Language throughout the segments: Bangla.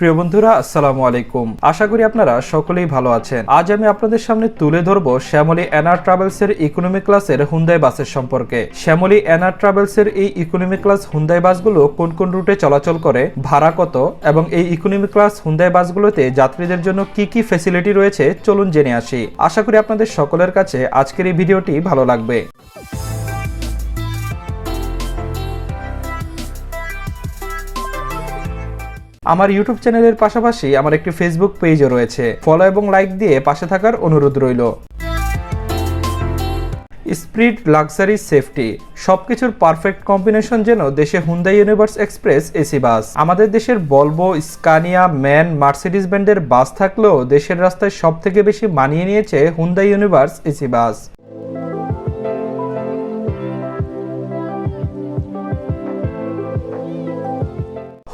প্রিয় বন্ধুরা, আসসালামু আলাইকুম। আশা করি আপনারা সকলেই ভালো আছেন। আজ আমি আপনাদের সামনে তুলে ধরবো শ্যামলী এনআর ট্রাভেলস এর ইকোনমি ক্লাসের হুন্দাই বাসের সম্পর্কে। শ্যামলী এনআর ট্রাভেলস এর এই ইকোনমি ক্লাস হুন্দাই বাসগুলো কোন কোন রুটে চলাচল করে, ভাড়া কত, এবং এই ইকোনমি ক্লাস হুন্দাই বাসগুলোতে যাত্রীদের জন্য কি কি ফেসিলিটি রয়েছে, চলুন জেনে আসি। আশা করি আপনাদের সকলের কাছে আজকের এই ভিডিওটি ভালো লাগবে। আমার ইউটিউব চ্যানেলের পাশাপাশি আমার একটি ফেসবুক পেজও রয়েছে। ফলো এবং লাইক দিয়ে পাশে থাকার অনুরোধ রইল। স্প্রিড লাক্সারি সেফটি সবকিছুর পারফেক্ট কম্বিনেশন যেন দেশে Hyundai Universe express AC bus. আমাদের দেশের বলব স্কানিয়া ম্যান মার্সিডিজ ব্যান্ডের বাস থাকলেও দেশের রাস্তায় সব থেকে বেশি মানিয়ে নিয়েছে Hyundai Universe AC bus.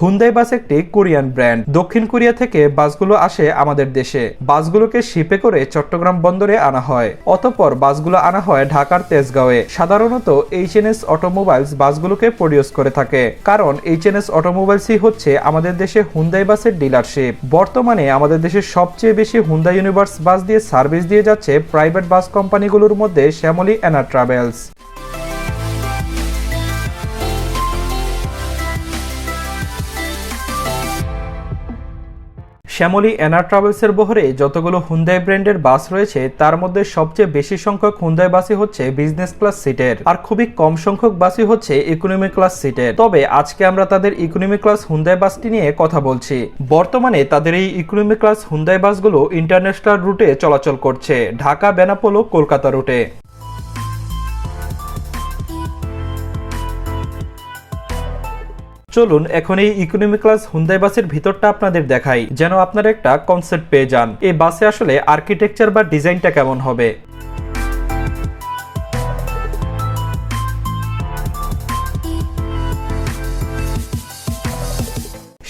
Hyundai bus একটি কোরিয়ান ব্র্যান্ড দক্ষিণ কোরিয়া থেকে বাসগুলো আসে আমাদের দেশে। বাসগুলোকে শিপে করে চট্টগ্রাম বন্দরে আনা হয়। অতঃপর বাসগুলো আনা হয় ঢাকার তেজগাঁওয়ে। সাধারণত এইচএনএস অটোমোবাইলস বাসগুলোকে প্রডিউস করে থাকে। কারণ এইচএনএস অটোমোবাইলসই হচ্ছে আমাদের দেশে হুন্দাই বাসের ডিলারশিপ বর্তমানে আমাদের দেশের সবচেয়ে বেশি হুন্দাই ইউনিভার্স বাস দিয়ে সার্ভিস দিয়ে যাচ্ছে প্রাইভেট বাস কোম্পানিগুলোর মধ্যে শ্যামলী এনা ট্রাভেলস শ্যামলী এনার ট্রাভেলসের বহরে যতগুলো হুন্দাই ব্র্যান্ডের বাস রয়েছে, তার মধ্যে সবচেয়ে বেশি সংখ্যক হুন্দাই বাসই হচ্ছে বিজনেস ক্লাস সিটের আর খুবই কম সংখ্যক বাসই হচ্ছে ইকোনমি ক্লাস সিটের তবে আজকে আমরা তাদের ইকোনমি ক্লাস হুন্দাই বাসটি নিয়ে কথা বলছি। বর্তমানে তাদের এই ইকোনমি ক্লাস হুন্দাই বাসগুলো ইন্টারন্যাশনাল রুটে চলাচল করছে, ঢাকা, বেনাপোল ও কলকাতা রুটে চলুন এখন এই ইকোনমি ক্লাস হুন্দাই বাসের ভিতরটা আপনাদের দেখাই, যেন আপনারা একটা কনসেপ্ট পেয়ে যান। এই বাসে আসলে আর্কিটেকচার বা ডিজাইনটা কেমন হবে?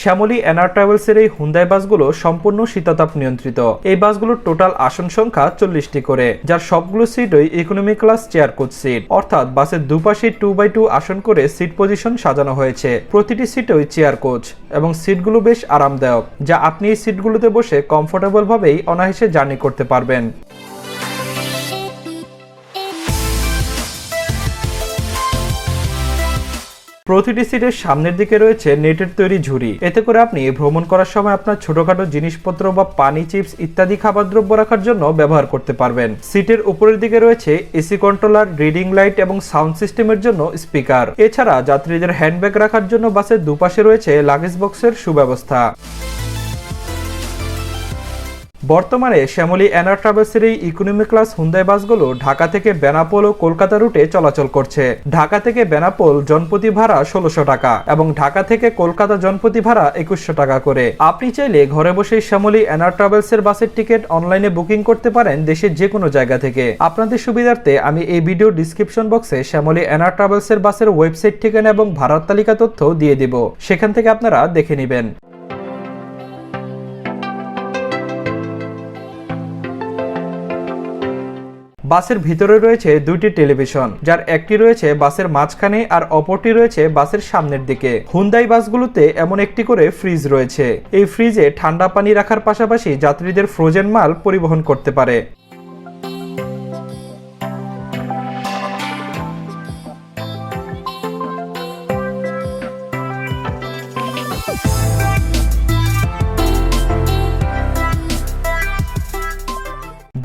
শ্যামলী এনার ট্রাভেলসের এই হুন্দাই বাসগুলো সম্পূর্ণ শীতাতাপ নিয়ন্ত্রিত। এই বাসগুলোর টোটাল আসন সংখ্যা চল্লিশটি করে, যার সবগুলো সিটই economy class chair coach seat অর্থাৎ বাসের দুপাশে টু বাই টু আসন করে সিট পজিশন সাজানো হয়েছে। প্রতিটি সিটই চেয়ার কোচ এবং সিটগুলো বেশ আরামদায়ক, যা আপনি এই সিটগুলোতে বসে কমফোর্টেবল ভাবেই অনায়াসে জার্নি করতে পারবেন। প্রতিটি সিটের সামনের দিকে রয়েছে নেটের তৈরি ঝুড়ি। এতে করে আপনি ভ্রমণ করার সময় আপনার ছোটখাটো জিনিসপত্র বা পানি, চিপস ইত্যাদি খাবার দ্রব্য রাখার জন্য ব্যবহার করতে পারবেন। সিটের উপরের দিকে রয়েছে এসি কন্ট্রোলার রিডিং লাইট এবং সাউন্ড সিস্টেমের জন্য স্পিকার এছাড়া যাত্রীদের হ্যান্ডব্যাগ রাখার জন্য বাসের দুপাশে রয়েছে লাগেজ বক্সের সুব্যবস্থা। বর্তমানে শ্যামলী এনার ট্রাভেলসের এই ইকোনমি ক্লাস হুন্দাই বাসগুলো ঢাকা থেকে বেনাপোল ও কলকাতা রুটে চলাচল করছে। ঢাকা থেকে বেনাপোল জনপ্রতি ভাড়া ষোলোশো টাকা এবং ঢাকা থেকে কলকাতা জনপ্রতি ভাড়া একুশশো টাকা করে। আপনি চাইলে ঘরে বসে শ্যামলী এনার ট্রাভেলসের বাসের টিকিট অনলাইনে বুকিং করতে পারেন দেশের যে কোনো জায়গা থেকে। আপনাদের সুবিধার্থে আমি এই ভিডিও ডিসক্রিপশন বক্সে শ্যামলী এনার ট্রাভেলসের বাসের ওয়েবসাইট ঠিকানা এবং ভাড়ার তালিকা তথ্য দিয়ে দিব। সেখান থেকে আপনারা দেখে নেবেন। বাসের ভিতরে রয়েছে দুইটি টেলিভিশন, যার একটি রয়েছে বাসের মাঝখানে আর অপরটি রয়েছে বাসের সামনের দিকে। হুন্দাই বাসগুলোতে এমন একটি করে ফ্রিজ রয়েছে। এই ফ্রিজে ঠান্ডা পানি রাখার পাশাপাশি যাত্রীদের ফ্রোজেন মাল পরিবহন করতে পারে।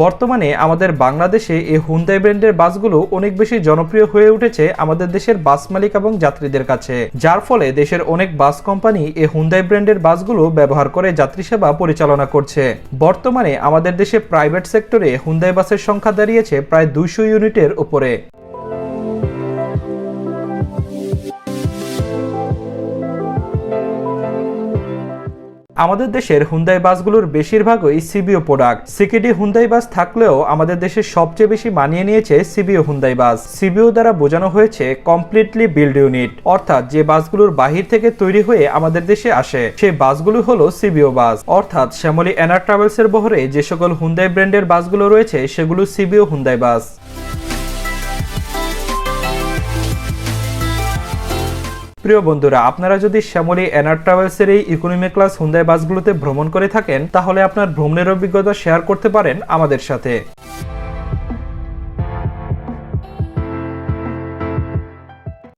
বর্তমানে আমাদের বাংলাদেশে এই হুন্দাই ব্র্যান্ডের বাসগুলো অনেক বেশি জনপ্রিয় হয়ে উঠেছে আমাদের দেশের বাস মালিক এবং যাত্রীদের কাছে। যার ফলে দেশের অনেক বাস কোম্পানি এই হুন্দাই ব্র্যান্ডের বাসগুলো ব্যবহার করে যাত্রী সেবা পরিচালনা করছে। বর্তমানে আমাদের দেশে প্রাইভেট সেক্টরে হুন্দাই বাসের সংখ্যা দাঁড়িয়েছে প্রায় দুইশো ইউনিটের উপরে। আমাদের দেশের হুন্দাই বাসগুলোর বেশিরভাগই CBU product CKD Hyundai bus থাকলেও আমাদের দেশের সবচেয়ে বেশি মানিয়ে নিয়েছে সিবিও হুন্দাই বাস। সিবিও দ্বারা বোঝানো হয়েছে কমপ্লিটলি বিল্ড ইউনিট অর্থাৎ যে বাসগুলোর বাহির থেকে তৈরি হয়ে আমাদের দেশে আসে, সেই বাসগুলো হলো সিবিও বাস। অর্থাৎ শ্যামলী এনার ট্রাভেলস এর বহরে যে সকল হুন্দাই ব্র্যান্ডের বাসগুলো রয়েছে, সেগুলো সিবিও হুন্দাই বাস। প্রিয় বন্ধুরা, আপনারা যদি শ্যামলী এনার ট্রাভেলসের এই ইকোনমি ক্লাস হুন্দাই বাসগুলোতে ভ্রমণ করে থাকেন, তাহলে আপনার ভ্রমণের অভিজ্ঞতা শেয়ার করতে পারেন আমাদের সাথে।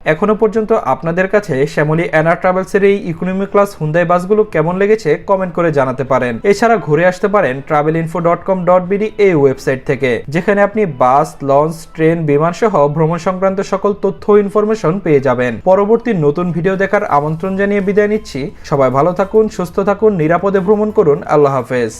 এখনও পর্যন্ত আপনাদের কাছে শ্যামলী এনার ট্রাভেলসের এই ইকোনমি ক্লাস হুন্দাই বাসগুলো কেমন লেগেছে কমেন্ট করে জানাতে পারেন। এছাড়া ঘুরে আসতে পারেন travel info dot com dot BD এই ওয়েবসাইট থেকে, যেখানে আপনি বাস লঞ্চ ট্রেন বিমান সহ ভ্রমণ সংক্রান্ত সকল তথ্য ইনফরমেশন পেয়ে যাবেন। পরবর্তী নতুন ভিডিও দেখার আমন্ত্রণ জানিয়ে বিদায় নিচ্ছি। সবাই ভালো থাকুন, সুস্থ থাকুন, নিরাপদে ভ্রমণ করুন। আল্লাহ হাফেজ।